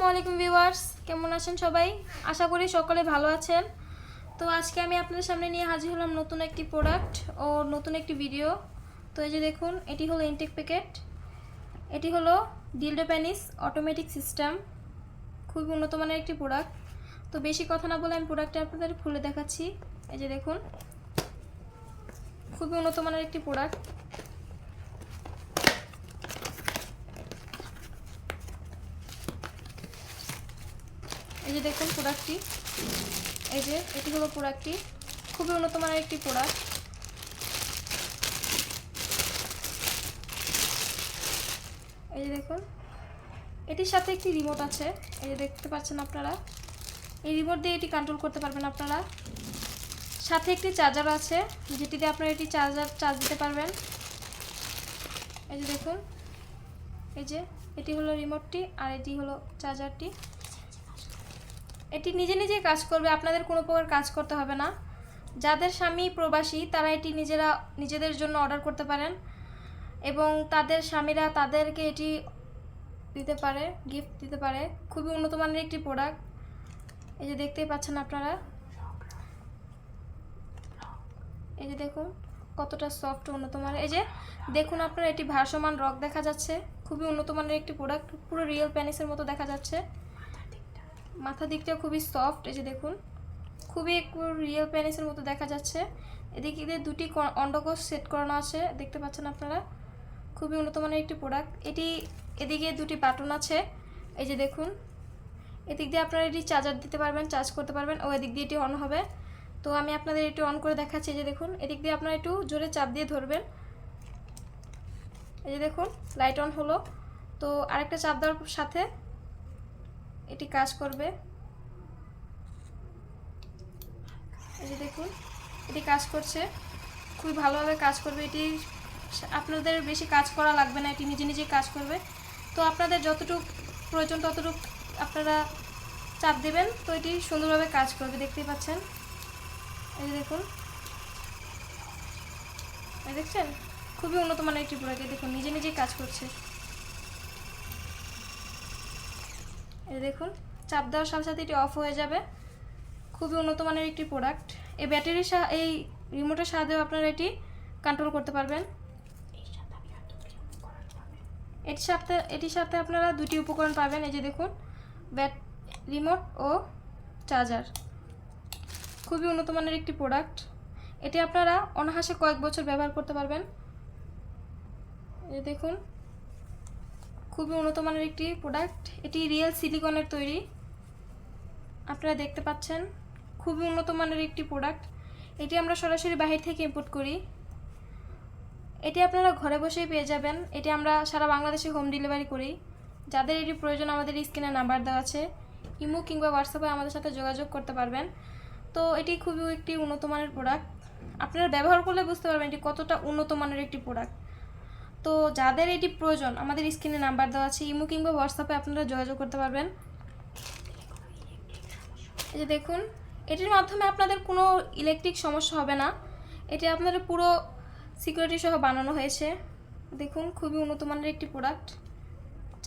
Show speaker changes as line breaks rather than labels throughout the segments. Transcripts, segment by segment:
আসসালামাইকুম ভিউয়ার্স, কেমন আছেন সবাই? আশা করি সকলে ভালো আছেন। তো আজকে আমি আপনাদের সামনে নিয়ে হাজির হলাম নতুন একটি প্রোডাক্ট ও নতুন একটি ভিডিও তো এই যে দেখুন, এটি হলো ইনটেক প্যাকেট এটি হলো ডিলডো প্যানিস অটোমেটিক সিস্টেম খুব উন্নত মানের একটি প্রোডাক্ট তো বেশি কথা না বলে আমি প্রোডাক্টটা আপনাদের খুলে দেখাচ্ছি। এই যে দেখুন, খুবই উন্নত মানের একটি প্রোডাক্ট এই যে দেখুন প্রোডাক্টটি এই যে, এটি হলো প্রোডাক্টটি খুবই উন্নত মানের একটি প্রোডাক্ট এই যে দেখুন, এটির সাথে একটি রিমোট আছে। এই যে দেখতে পাচ্ছেন আপনারা। এই রিমোট দিয়ে এটি কন্ট্রোল করতে পারবেন আপনারা। সাথে একটি চার্জার আছে, যেটি দিয়ে আপনারা এটি চার্জার চার্জ দিতে পারবেন। এই যে দেখুন, এই যে, এটি হলো রিমোটটি আর এটি হলো চার্জারটি এটি নিজে নিজে কাজ করবে, আপনাদের কোনো প্রকার কাজ করতে হবে না। যাদের স্বামী প্রবাসী, তারা এটি নিজেরা, নিজেদের জন্য অর্ডার করতে পারেন এবং তাদের স্বামীরা তাদেরকে এটি দিতে পারে গিফট দিতে পারে। খুবই উন্নত মানের একটি প্রোডাক্ট এই যে দেখতেই পাচ্ছেন আপনারা। এই যে দেখুন, কতটা সফট উন্নত মানের। এই যে দেখুন আপনারা, এটি ভাসমান রক দেখা যাচ্ছে। খুবই উন্নত মানের একটি প্রোডাক্ট পুরো রিয়েল প্যানিসের মতো দেখা যাচ্ছে। মাথা দিকটা খুবই সফট এই যে দেখুন। খুবই একটু রিয়েল প্যানিসের মতো দেখা যাচ্ছে। এদিকে দিয়ে দুটি অন্ডকোষ সেট করানো আছে, দেখতে পাচ্ছেন আপনারা? খুবই উন্নত মানের একটি প্রোডাক্ট এটি এদিকে দুটি বাটন আছে, এই যে দেখুন। এদিক দিয়ে আপনারা এটি চার্জার দিতে পারবেন চার্জ করতে পারবেন, ও এদিক দিয়ে এটি অন হবে। তো আমি আপনাদের এটি অন করে দেখাচ্ছি, এই যে দেখুন। এদিক দিয়ে আপনারা একটু জোরে চাপ দিয়ে ধরবেন। এই যে দেখুন লাইট অন হলো। তো আরেকটা চাপ দেওয়ার সাথে এটি কাজ করবে। এই যে দেখুন, এটি কাজ করছে। খুবই ভালোভাবে কাজ করবে। এটি আপনাদের বেশি কাজ করা লাগবে না, এটি নিজে নিজে কাজ করবে। তো আপনাদের যতটুকু প্রয়োজন, ততটুকু আপনারা চাপ দেবেন। তো এটি সুন্দরভাবে কাজ করবে, দেখতেই পাচ্ছেন। এই যে দেখুন। দেখছেন? খুবই উন্নত মানের একটি প্রোডাক্ট দেখুন, নিজে নিজেই কাজ করছে এই দেখুন, চাপ দেওয়ার সাথে সাথে এটি অফ হয়ে যাবে। খুবই উন্নত মানের একটি প্রোডাক্ট এই ব্যাটারির এই রিমোটের সাহায্যে আপনারা এটি কন্ট্রোল করতে পারবেন। এটির সাথে এটির সাথে আপনারা দুটি উপকরণ পাবেন। এই যে দেখুন, ব্যাট রিমোট ও চার্জার খুবই উন্নত মানের একটি প্রোডাক্ট এটি আপনারা অনাহাসে কয়েক বছর ব্যবহার করতে পারবেন। দেখুন খুবই উন্নত মানের একটি প্রোডাক্ট এটি রিয়েল সিলিকনের তৈরি। আপনারা দেখতে পাচ্ছেন, খুবই উন্নত মানের একটি প্রোডাক্ট এটি আমরা সরাসরি বাহির থেকে ইম্পোর্ট করি। এটি আপনারা ঘরে বসেই পেয়ে যাবেন। এটি আমরা সারা বাংলাদেশে হোম ডেলিভারি করি। যাদের এটি প্রয়োজন, আমাদের স্ক্রিনে নাম্বার দেওয়া আছে। ইমো কিংবা হোয়াটসঅ্যাপে আমাদের সাথে যোগাযোগ করতে পারবেন। তো এটি খুবই একটি উন্নত মানের প্রোডাক্ট আপনারা ব্যবহার করলে বুঝতে পারবেন এটি কতটা উন্নত মানের একটি প্রোডাক্ট তো যাদের এটি প্রয়োজন, আমাদের স্ক্রিনে নাম্বার দেওয়া আছে, ইমো কিংবা হোয়াটসঅ্যাপে আপনারা যোগাযোগ করতে পারবেন। এই যে দেখুন, এটির মাধ্যমে আপনাদের কোনো ইলেকট্রিক সমস্যা হবে না। এটি আপনাদের পুরো সিকিউরিটি সহ বানানো হয়েছে। দেখুন, খুবই উন্নত মানের একটি প্রোডাক্ট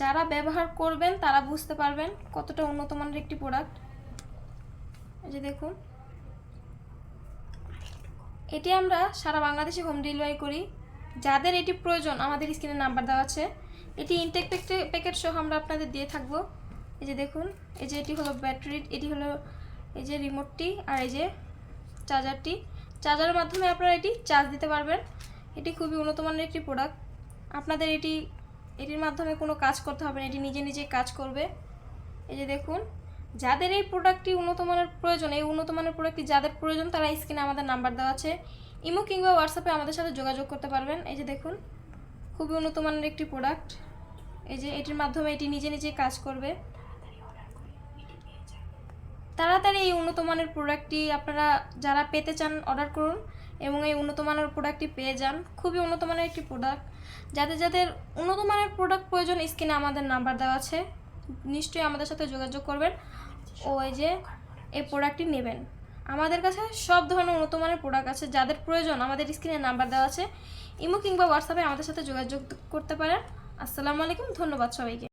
যারা ব্যবহার করবেন, তারা বুঝতে পারবেন কতটা উন্নত মানের একটি প্রোডাক্ট এই যে দেখুন, এটি আমরা সারা বাংলাদেশে হোম ডেলিভারি করি। যাদের এটি প্রয়োজন, আমাদের স্ক্রিনে নাম্বার দেওয়া আছে। এটি ইনটেক প্যাকেট সহ আমরা আপনাদের দিয়ে থাকব। এই যে দেখুন, এই যে এটি হলো ব্যাটারি এটি হলো এই যে রিমোটটি আর এই যে চার্জারটি চার্জারের মাধ্যমে আপনারা এটি চার্জ দিতে পারবেন। এটি খুবই উন্নত মানের একটি প্রোডাক্ট আপনাদের এটি, এটির মাধ্যমে কোনো কাজ করতে হবে না, এটি নিজে নিজে কাজ করবে। এই যে দেখুন, যাদের এই প্রোডাক্টটি উন্নত মানের প্রয়োজন, এই উন্নত মানের প্রোডাক্টটি যাদের প্রয়োজন, তারা স্ক্রিনে আমাদের নাম্বার দেওয়া আছে। ইমো কিংবা হোয়াটসঅ্যাপে আমাদের সাথে যোগাযোগ করতে পারবেন। এই যে দেখুন, খুবই উন্নত মানের একটি প্রোডাক্ট এই যে এটির মাধ্যমে এটি নিজে নিজে কাজ করবে। তাড়াতাড়ি এই উন্নত মানের প্রোডাক্টটি আপনারা যারা পেতে চান অর্ডার করুন এবং এই উন্নত মানের প্রোডাক্টটি পেয়ে যান। খুবই উন্নত মানের একটি প্রোডাক্ট যাদের যাদের উন্নত মানের প্রোডাক্ট প্রয়োজন, স্ক্রিনে আমাদের নাম্বার দেওয়া আছে। নিশ্চয়ই আমাদের সাথে যোগাযোগ করবেন। ও এই যে এই প্রোডাক্টটি নেবেন। আমাদের কাছে সব ধরনের উন্নত মানের প্রোডাক্ট আছে, যাদের প্রয়োজন আমাদের স্ক্রিনে নাম্বার দেওয়া আছে। ইমো কিংবা হোয়াটসঅ্যাপে আমাদের সাথে যোগাযোগ করতে পারেন। আসসালামু আলাইকুম, ধন্যবাদ সবাইকে।